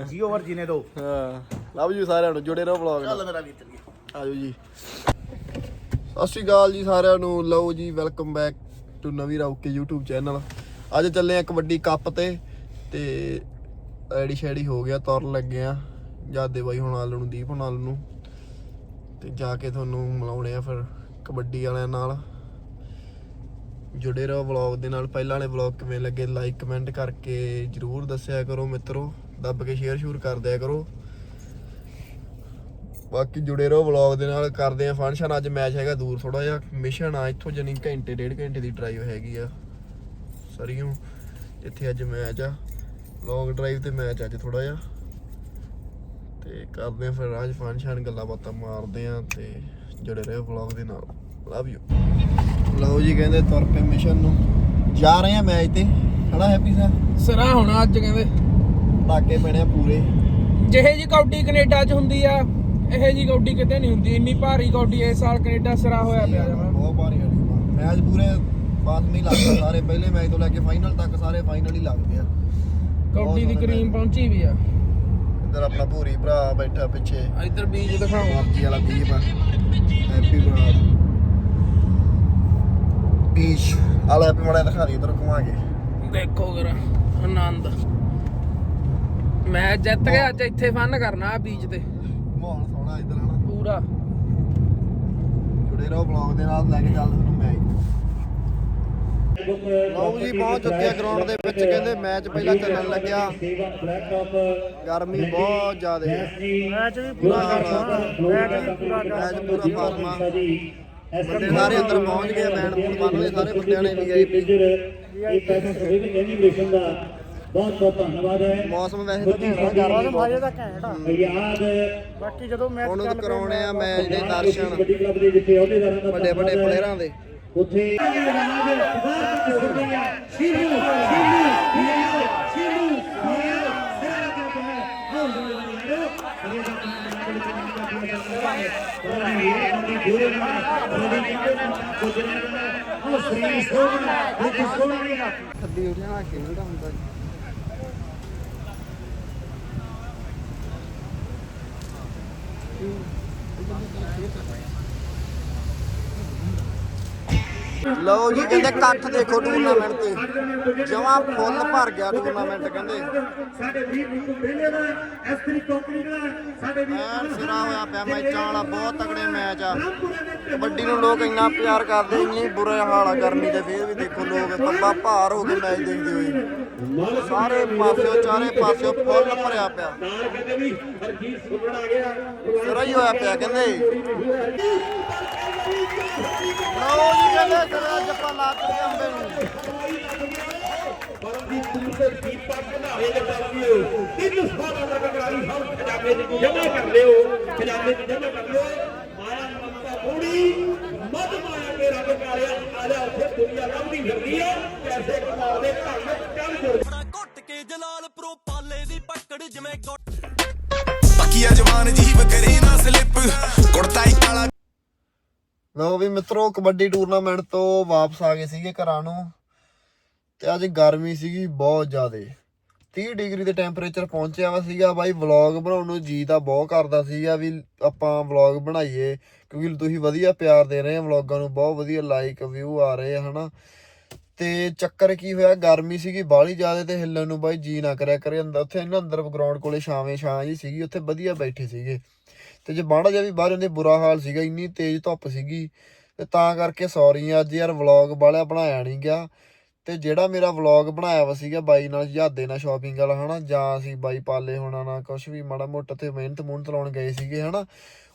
ਜੀ ਓਵਰ ਜੀਨੇ ਦੋ। ਹਾਂ। ਲਵ ਯੂ ਸਾਰਿਆਂ ਨੂੰ ਜੁੜੇ ਰਹੋ ਵਲੌਗ ਨਾਲ। ਚੱਲ ਮੇਰਾ ਵੀਰ ਚੱਲੀਏ। ਆਜੋ ਜੀ। ਸਤਿ ਸ਼੍ਰੀ ਅਕਾਲ ਜੀ ਸਾਰਿਆਂ ਨੂੰ। ਲਓ ਜੀ ਵੈਲਕਮ ਬੈਕ ਟੂ ਨਵੀਂ ਰੌਕੇ YouTube ਚੈਨਲ ਅੱਜ ਚੱਲੇ ਆ ਕਬੱਡੀ ਕੱਪ ਤੇ ਤੇ ਐਡੀ ਸ਼ੈਡੀ ਹੋ ਗਿਆ ਤੁਰਨ ਲੱਗੇ ਆ ਜਾਦੇ ਬਾਈ ਹੁਣ ਆਲੂ ਨੂੰ ਦੀਪ ਨਾਲ ਨੂੰ। ਤੇ ਜਾ ਕੇ ਤੁਹਾਨੂੰ ਮਿਲਾਉਣੇ ਆ ਫਿਰ ਕਬੱਡੀ ਵਾਲਿਆਂ ਨਾਲ। ਜੁੜੇ ਰਹੋ ਵਲੌਗ ਦੇ ਨਾਲ। ਪਹਿਲਾਂ ਵਾਲੇ ਵਲੌਗ ਕਿਵੇਂ ਲੱਗੇ ਲਾਈਕ ਕਮੈਂਟ ਕਰਕੇ ਜਰੂਰ ਦੱਸਿਆ ਕਰੋ ਮਿੱਤਰੋ। ਦੱਬ ਕੇ ਸ਼ੇਅਰ ਸ਼ੂਰ ਕਰ ਦਿਆ ਕਰੋ। ਬਾਕੀ ਜੁੜੇ ਰਹੋ ਵਲੌਗ ਦੇ ਨਾਲ। ਕਰਦੇ ਆ ਫੰਕਸ਼ਨ ਅੱਜ ਮੈਚ ਹੈਗਾ ਦੂਰ ਥੋੜਾ ਜਿਹਾ। ਮਿਸ਼ਨ ਆ ਇੱਥੋਂ ਜਨੀ ਘੰਟੇ, ਡੇਢ ਘੰਟੇ ਦੀ ਡਰਾਈਵ ਹੈਗੀ ਆ। ਸਰੀਓ, ਜਿੱਥੇ ਅੱਜ ਮੈਚ ਆ। ਲੌਂਗ ਡਰਾਈਵ ਤੇ ਮੈਚ ਅੱਜ ਥੋੜਾ ਜਿਹਾ। ਤੇ ਕਰਦੇ ਆ ਫਿਰ ਅੱਜ ਫੰਕਸ਼ਨ ਗੱਲਾਂ ਬਾਤਾਂ ਮਾਰਦੇ ਆ ਤੇ ਜੁੜੇ ਰਹੋ ਵਲੌਗ ਦੇ ਨਾਲ। ਲਵ ਯੂ ਲਓ ਜੀ ਕਹਿੰਦੇ ਤੁਰ ਪਏ ਮਿਸ਼ਨ ਨੂੰ। ਜਾ ਰਹੇ ਆ ਮੈਚ ਤੇ। ਹਨਾ ਹੈਪੀ ਸਾਹਿਬ ਸਰਾ? ਹੋਣਾ ਅੱਜ ਕਹਿੰਦੇ। ਟਾਕੇ ਪੈਣੇ ਆ ਪੂਰੇ। ਜਿਹੇ ਜੀ ਕੌਡੀ ਕੈਨੇਡਾ 'ਚ ਹੁੰਦੀ ਆ ਇਹੇ ਜੀ ਕੌਡੀ ਕਿਤੇ ਨਹੀਂ ਹੁੰਦੀ। ਇੰਨੀ ਭਾਰੀ ਕੌਡੀ ਇਸ ਸਾਲ ਕੈਨੇਡਾ ਸਰਾ ਹੋਇਆ ਪਿਆ ਜਮਾ ਬਹੁਤ ਭਾਰੀ ਵਾਲੀ ਮੈਚ ਪੂਰੇ ਬਾਤਮੀ ਲੱਗਦੇ ਸਾਰੇ ਪਹਿਲੇ ਮੈਚ ਤੋਂ ਲੈ ਕੇ ਫਾਈਨਲ ਤੱਕ ਸਾਰੇ ਫਾਈਨਲ ਹੀ ਲੱਗਦੇ ਆ। ਕੌਡੀ ਦੀ ਕਰੀਮ ਪਹੁੰਚੀ ਵੀ ਆ। ਇੱਧਰ ਆਪਣਾ ਭੂਰੀ ਭਰਾ ਬੈਠਾ ਪਿੱਛੇ। ਇੱਧਰ ਬੀਜ ਦਿਖਾਓ। ਮਰਜ਼ੀ ਵਾਲਾ ਆ ਹੈਪੀ ਬਰਾੜ ਬੀਚ ਆਲਾ ਹੈਪੀ ਮੜਾ ਦਿਖਾ ਦੀ ਇਧਰ ਘੁਮਾ ਕੇ ਦੇਖੋ ਜਰਾ ਆਨੰਦ। ਮੈਂ ਜਿੱਤ ਗਿਆ ਅੱਜ ਇੱਥੇ ਫਨ ਕਰਨਾ ਆ ਬੀਚ ਤੇ। ਮਾਹੌਲ ਸੋਹਣਾ ਇਧਰ ਹਨਾ? ਪੂਰਾ। ਜੁੜੇ ਰਹੋ ਵਲੌਗ ਦੇ ਨਾਲ ਲੈ ਕੇ ਚੱਲ ਤੁਹਾਨੂੰ ਮੈਚ ਲਓ ਜੀ ਪਹੁੰਚ ਚੁੱਕੇ ਆ ਗਰਾਊਂਡ ਦੇ ਵਿੱਚ ਕਹਿੰਦੇ ਮੈਚ ਪਹਿਲਾਂ ਚੱਲਣ ਲੱਗਿਆ। ਗਰਮੀ ਬਹੁਤ ਜ਼ਿਆਦਾ। ਹੈ ਮੈਚ ਵੀ ਪੂਰਾ ਮੈਚ ਵੀ ਪੂਰਾ ਮੈਚ ਪੂਰਾ ਫਾਰਮਾ ਬੰਦੇ ਸਾਰੇ ਅੰਦਰ ਪਹੁੰਚ ਗਏ ਬੈਂਡ ਬੂਡ ਬੰਨ ਲਏ ਸਾਰੇ ਬੰਦਿਆਂ ਨੇ ਵੀਆਈਪੀ ਇਹ ਪੈਸਾ ਦਾ ਬਹੁਤ ਬਹੁਤ ਧੰਨਵਾਦ ਹੈ ਮੌਸਮ ਵੈਸੇ ਤਾਂ ਘੈਂਟ ਆ, ਗਰਮੀ ਬਹੁਤ ਦਾ ਘੈਂਟ ਆ ਯਾਦ ਬਾਕੀ ਜਦੋਂ ਮੈਚ ਤਾਂ ਕਰਾਉਣੇ ਆ ਮੈਚ ਦੇ ਦਰਸ਼ਨ ਵੱਡੀ ਕਲੱਬ ਦੇ ਜਿੱਥੇ ਅਹੁਦੇਦਾਰਾਂ ਦਾ ਵੱਡੇ ਵੱਡੇ ਪਲੇਅਰਾਂ ਦੇ ਉੱਥੇ ਖੱਦੀ ਉਠਿਆ ਖੇਡਦਾ ਹੁੰਦਾ ਲਓ ਜੀ ਕਹਿੰਦੇ ਇਕੱਠ ਦੇਖੋ ਟੂਰਨਾਮੈਂਟ ਤੇ। ਜਮਾ ਫੁੱਲ ਭਰ ਗਿਆ ਟੂਰਨਾਮੈਂਟ ਕਹਿੰਦੇ। ਸਾਡੇ ਵੀਰ ਨੂੰ ਮੇਲੇ ਦਾ ਐਸਟਰੀ ਕੰਪਨੀ ਦਾ ਸਾਡੇ ਵੀਰ ਸਿਰਾ ਹੋਇਆ ਪਿਆ ਮੈਚਾਂ ਵਾਲਾ ਬਹੁਤ ਤਗੜੇ ਮੈਚ ਆ। ਕਬੱਡੀ ਨੂੰ ਲੋਕ ਇੰਨਾ ਪਿਆਰ ਕਰਦੇ ਇੰਨੀ ਬੁਰਾ ਹਾਲ ਆ ਗਰਮੀ ਦੇ ਫੇਰ ਵੀ ਦੇਖੋ ਲੋਕ ਪੱਬਾ ਭਾਰ ਹੋ ਕੇ ਮੈਚ ਦੇਖਦੇ ਹੋਏ। ਸਾਰੇ ਪਾਸਿਓਂ ਚਾਰੇ ਪਾਸਿਓਂ ਫੁੱਲ ਭਰਿਆ ਪਿਆ। ਸਿਰਾ ਹੀ ਹੋਇਆ ਪਿਆ ਕਹਿੰਦੇ। ਲਓ ਜੀ ਕਹਿੰਦੇ ਸਿਰਾ ਜੱਪਾ ਲਾ ਕੇ ਅੰਬੇ ਨੂੰ। ਪਰਮਜੀਤ ਸਿੰਘ ਦੀਪਾ ਭੰਡਾਰੇ ਦੇ ਦਰਮਿਓ ਤਿੰਨ ਦਾ ਕਰਾਰੀ ਸਭ ਖਜ਼ਾਨੇ ਚ ਜਮ੍ਹਾਂ ਕਰ ਲਿਓ ਖਜ਼ਾਨੇ ਚ ਜਮ੍ਹਾਂ ਕਰ ਲਿਓ ਮਾਇਆ ਮਮਤਾ ਥੋੜੀ ਮਦ ਮਾਇਆ ਕੇ ਰੱਬ ਕਾਲਿਆ ਆਲਿਆ ਉੱਥੇ ਦੁਨੀਆ ਲੱਭਦੀ ਫਿਰਦੀ ਆ ਪੈਸੇ ਕਮਾਉਣ ਦੇ ਘਰ ਚੱਲ ਜੁੜ ਘੁੱਟ ਕੇ ਜਲਾਲਪੁਰੋਂ ਪਾਲੇ ਦੀ ਪਕੜ ਜਿਵੇਂ ਗੁੱਟ ਪੱਕੀਆ ਜਵਾਨ ਜੀਵ ਕਰੇ ਨਾ ਲਓ ਵੀ ਮਿੱਤਰੋ, ਕਬੱਡੀ ਟੂਰਨਾਮੈਂਟ ਤੋਂ ਵਾਪਸ ਆ ਗਏ ਸੀਗੇ ਘਰਾਂ ਨੂੰ ਤੇ ਅੱਜ ਗਰਮੀ ਸੀਗੀ ਬਹੁਤ ਜ਼ਿਆਦੇ। 30 ਡਿਗਰੀ ਦੇ ਟੈਂਪਰੇਚਰ ਪਹੁੰਚਿਆ ਵਾ ਸੀਗਾ। ਬਾਈ ਵਲੌਗ ਬਣਾਉਣ ਨੂੰ ਜੀ ਤਾਂ ਬਹੁਤ ਕਰਦਾ ਸੀਗਾ ਵੀ ਆਪਾਂ ਵਲੌਗ ਬਣਾਈਏ ਕਿਉਂਕਿ ਤੁਸੀਂ ਵਧੀਆ ਪਿਆਰ ਦੇ ਰਹੇ ਆ ਵਲੌਗਾਂ ਨੂੰ, ਬਹੁਤ ਵਧੀਆ ਲਾਈਕ ਵਿਊ ਆ ਰਹੇ ਆ, ਹਨਾ। ਤੇ ਚੱਕਰ ਕੀ ਹੋਇਆ, ਗਰਮੀ ਸੀਗੀ ਬਾਹਲੀ ਜ਼ਿਆਦਾ ਤੇ ਹਿੱਲਣ ਨੂੰ ਬਾਈ ਜੀ ਨਾ ਕਰਿਆ ਕਰੇ। ਅੰਦਰ ਉੱਥੇ ਨਾ ਅੰਦਰ ਗਰਾਊਂਡ ਕੋਲੇ ਛਾਵੇਂ ਛਾਂ ਜੀ ਸੀਗੀ, ਉੱਥੇ ਵਧੀਆ ਬੈਠੇ ਸੀਗੇ। ਤੇ ਜੇ ਮਾੜਾ ਜਿਹਾ ਵੀ ਬਾਹਰ ਹੁੰਦੇ ਬੁਰਾ ਹਾਲ ਸੀਗਾ, ਇੰਨੀ ਤੇਜ਼ ਧੁੱਪ ਸੀਗੀ, ਤੇ ਤਾਂ ਕਰਕੇ ਸੌਰੀ ਅੱਜ ਯਾਰ ਵਲੌਗ ਵਾਲਿਆ ਬਣਾਇਆ ਨਹੀਂ ਗਿਆ। ਤੇ ਜਿਹੜਾ ਮੇਰਾ ਵਲੌਗ ਬਣਾਇਆ ਵਾ ਸੀਗਾ ਬਾਈ ਨਾਲ ਜਹਾਦੇ ਨਾਲ ਸ਼ਾਪਿੰਗ ਵਾਲਾ, ਹਨਾ, ਜਾਂ ਅਸੀਂ ਬਾਈ ਪਾਲੇ ਹੋਣਾ ਨਾ ਕੁਝ ਵੀ ਮਾੜਾ ਮੋਟਾ ਤੇ ਮਿਹਨਤ ਮੁਹਨਤ ਲਾਉਣ ਗਏ ਸੀਗੇ, ਹਨਾ,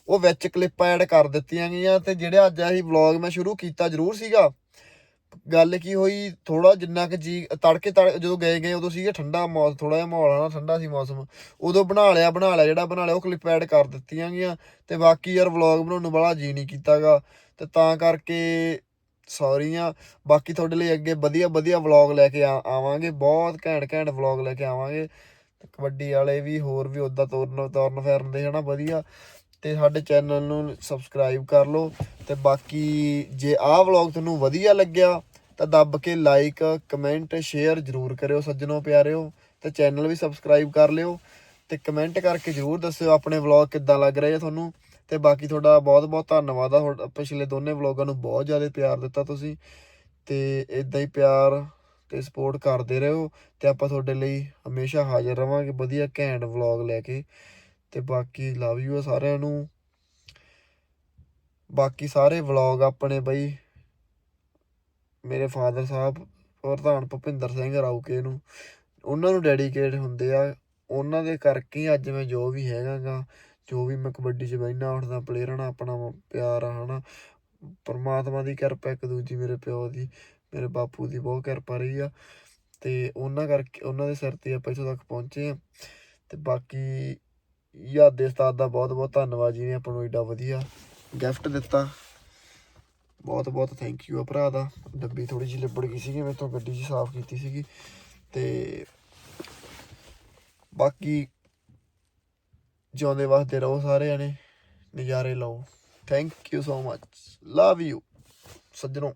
ਉਹ ਵਿੱਚ ਕਲਿੱਪਾਂ ਐਡ ਕਰ ਦਿੱਤੀਆਂ ਗਈਆਂ, ਤੇ ਜਿਹੜੇ ਅੱਜ ਅਸੀਂ ਵਲੌਗ ਮੈਂ ਸ਼ੁਰੂ ਕੀਤਾ ਜ਼ਰੂਰ ਸੀਗਾ। ਗੱਲ ਕੀ ਹੋਈ ਥੋੜਾ ਜਿੰਨਾ ਕਿ ਜੀ, ਤੜਕੇ ਤੜ, ਜਦੋਂ ਗਏ ਗਏ ਉਦੋਂ ਸੀਗਾ ਠੰਡਾ ਮੌਸਮ ਥੋੜਾ ਜਿਹਾ ਮਾਹੌਲ ਹਨਾ, ਠੰਡਾ ਸੀ ਮੌਸਮ। ਉਦੋਂ ਬਣਾ ਲਿਆ ਬਣਾ ਲਿਆ, ਜਿਹੜਾ ਬਣਾ ਲਿਆ ਉਹ ਕਲਿੱਪ ਐਡ ਕਰ ਦਿੱਤੀਆਂ ਗਈਆਂ। ਤੇ ਬਾਕੀ ਯਾਰ ਵਲੌਗ ਬਣਾਉਣ ਨੂੰ ਬੜਾ ਜੀ ਨਹੀਂ ਕੀਤਾਗਾ। ਤੇ ਤਾਂ ਕਰਕੇ ਸੌਰੀ ਆ। ਬਾਕੀ ਤੁਹਾਡੇ ਲਈ ਅੱਗੇ ਵਧੀਆ ਵਧੀਆ ਵਲੌਗ ਲੈ ਕੇ ਆ- ਆਵਾਂਗੇ। ਬਹੁਤ ਘੈਂਟ ਘੈਂਟ ਵਲੌਗ ਲੈ ਕੇ ਆਵਾਂਗੇ। ਤੇ ਕਬੱਡੀ ਵਾਲੇ ਵੀ ਹੋਰ ਵੀ ਉਦਾਂ ਤੋਰਨ ਤੋਰਨ ਫੇਰਨ ਦੇ ਹਨਾ, ਵਧੀਆ। ਤੇ ਸਾਡੇ ਚੈਨਲ ਨੂੰ ਸਬਸਕ੍ਰਾਈਬ ਕਰ ਲਓ ਤੇ ਬਾਕੀ ਜੇ ਆਹ ਵਲੌਗ ਤੁਹਾਨੂੰ ਵਧੀਆ ਲੱਗਿਆ ਤਾਂ ਦੱਬ ਕੇ ਲਾਈਕ ਕਮੈਂਟ ਸ਼ੇਅਰ ਜਰੂਰ ਕਰਿਓ ਸੱਜਣੋ ਪਿਆਰਿਓ ਤੇ ਚੈਨਲ ਵੀ ਸਬਸਕ੍ਰਾਈਬ ਕਰ ਲਿਓ ਤੇ ਕਮੈਂਟ ਕਰਕੇ ਜਰੂਰ ਦੱਸਿਓ ਆਪਣੇ ਵਲੌਗ ਕਿੱਦਾਂ ਲੱਗ ਰਹੇ ਆ ਤੁਹਾਨੂੰ ਤੇ ਬਾਕੀ ਤੁਹਾਡਾ ਬਹੁਤ ਬਹੁਤ ਧੰਨਵਾਦ ਆ ਤੁਹਾਡਾ ਪਿਛਲੇ ਦੋਨੇ ਵਲੌਗਾਂ ਨੂੰ ਬਹੁਤ ਜ਼ਿਆਦਾ ਪਿਆਰ ਦਿੱਤਾ ਤੁਸੀਂ ਤੇ ਇਦਾਂ ਹੀ ਪਿਆਰ ਤੇ ਸਪੋਰਟ ਕਰਦੇ ਰਹੋ ਤੇ ਆਪਾਂ ਤੁਹਾਡੇ ਲਈ ਹਮੇਸ਼ਾ ਹਾਜ਼ਰ ਰਵਾਂਗੇ ਵਧੀਆ ਘੈਂਟ ਵਲੌਗ ਲੈ ਕੇ। ਤੇ ਬਾਕੀ ਲਵ ਯੂ ਸਾਰਿਆਂ ਨੂੰ। ਬਾਕੀ ਸਾਰੇ ਵਲੌਗ ਆਪਣੇ ਬਈ, ਮੇਰੇ ਫਾਦਰ ਸਾਹਿਬ ਪ੍ਰਧਾਨ ਭੁਪਿੰਦਰ ਸਿੰਘ ਰਾਉਕੇ ਨੂੰ। ਉਹਨਾਂ ਨੂੰ ਡੈਡੀਕੇਟ ਹੁੰਦੇ ਆ। ਉਹਨਾਂ ਦੇ ਕਰਕੇ ਹੀ ਅੱਜ ਮੈਂ ਜੋ ਵੀ ਹੈਗਾਗਾ, ਜੋ ਵੀ ਮੈਂ ਕਬੱਡੀ 'ਚ ਬਹਿਣਾ ਉੱਠਦਾ ਪਲੇਅਰਾਂ ਨਾਲ ਆਪਣਾ ਪਿਆਰ ਆ, ਹਨਾ। ਪਰਮਾਤਮਾ ਦੀ ਕਿਰਪਾ ਇੱਕ ਦੂਜੀ ਮੇਰੇ ਪਿਓ ਦੀ, ਮੇਰੇ ਬਾਪੂ ਦੀ ਬਹੁਤ ਕਿਰਪਾ ਰਹੀ ਆ। ਤੇ ਉਹਨਾਂ ਕਰਕੇ, ਉਹਨਾਂ ਦੇ ਸਿਰ ਤੇ ਆਪਾਂ ਇੱਥੋਂ ਤੱਕ ਪਹੁੰਚੇ ਆ। ਤੇ ਬਾਕੀ ਯਾਦੇ ਉਸਤਾਦ ਦਾ ਬਹੁਤ ਬਹੁਤ ਧੰਨਵਾਦ ਜੀ ਨੇ ਆਪਾਂ ਨੂੰ ਏਡਾ ਵਧੀਆ ਗਿਫਟ ਦਿੱਤਾ। ਬਹੁਤ ਬਹੁਤ ਥੈਂਕ ਯੂ ਆ ਭਰਾ ਦਾ। ਡੱਬੀ ਥੋੜੀ ਜਿਹੀ ਲਿਬੜ ਗਈ ਸੀਗੀ, ਮੇਰੇ ਤੋਂ ਗੱਡੀ ਜੀ ਸਾਫ਼ ਕੀਤੀ ਸੀਗੀ। ਤੇ ਬਾਕੀ ਜਿਉਂਦੇ ਵਾਸਤੇ ਰਹੋ ਸਾਰੇ ਜਣੇ ਨਜ਼ਾਰੇ ਲਓ। Thank you so much love you ਸੱਜਣੋ।